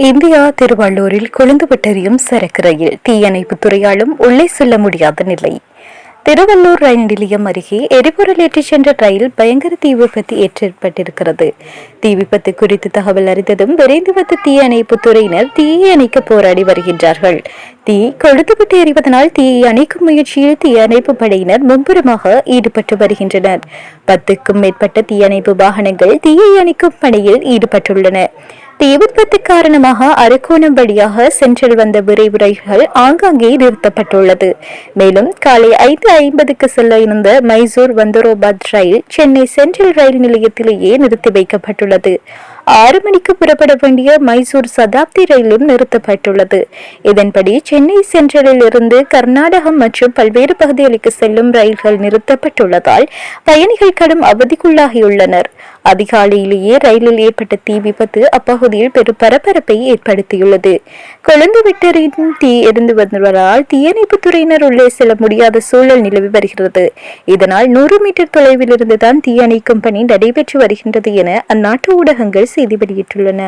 India திருவள்ளூரில் கொழுந்துவிட்டெறியும் சரக்கு ரயில். தீயணைப்பு துறையாலும் உள்ளே செல்ல முடியாத நிலை. திருவள்ளூர் ரயில் நிலையம் அருகே எரிபொருள் ஏற்றிச் சென்ற ரயில் பயங்கர தீ விபத்து ஏற்பட்டிருக்கிறது. தீ விபத்து குறித்து தகவல் அறிந்ததும் விரைந்து வந்த தீயணைப்புத் துறையினர் தீயை அணைக்க போராடி வருகின்றார்கள். தீ கொழுந்துவிட்டு எறிவதனால் தீயை அணைக்கும் முயற்சியில் தீயணைப்பு படையினர் மும்புறமாக ஈடுபட்டு வருகின்றனர். பத்துக்கும் மேற்பட்ட தீயணைப்பு வாகனங்கள் தீயை அணைக்கும் பணியில் ஈடுபட்டுள்ளன. தீ விபத்து காரணமாக அரக்கோணம் வழியாக சென்றில் வந்த விரைவு ரயில்கள் ஆங்காங்கே நிறுத்தப்பட்டுள்ளது. மேலும் காலை ஐந்து ஐம்பதுக்கு செல்ல இருந்த மைசூர் வந்தரோபாத் ரயில் சென்னை சென்ட்ரல் ரயில் நிலையத்திலேயே நிறுத்தி வைக்கப்பட்டுள்ளது. ஆறு மணிக்கு புறப்பட வேண்டிய மைசூர் சதாப்தி ரயிலும் நிறுத்தப்பட்டுள்ளது. இதன்படி சென்னை சென்ட்ரலில் இருந்து கர்நாடகம் மற்றும் பல்வேறு பகுதிகளுக்கு செல்லும் ரயில்கள் நிறுத்தப்பட்டுள்ளதால் பயணிகள் கடும் அவதிக்குள்ளாகியுள்ளனர். அதிகாலையிலேயே ரயிலில் ஏற்பட்ட தீ விபத்து அப்பகுதியில் பெரும் பரபரப்பை ஏற்படுத்தியுள்ளது. கொழுந்து விட்டரின் தீ எரிந்து வந்தவரால் தீயணைப்பு துறையினர் உள்ளே செல்ல முடியாத சூழல் நிலவி வருகிறது. இதனால் நூறு மீட்டர் தொலைவில் இருந்துதான் தீயணைக்கும் பணி நடைபெற்று வருகின்றது என அந்நாட்டு ஊடகங்கள் செய்தி வெளியிட்டுள்ளன.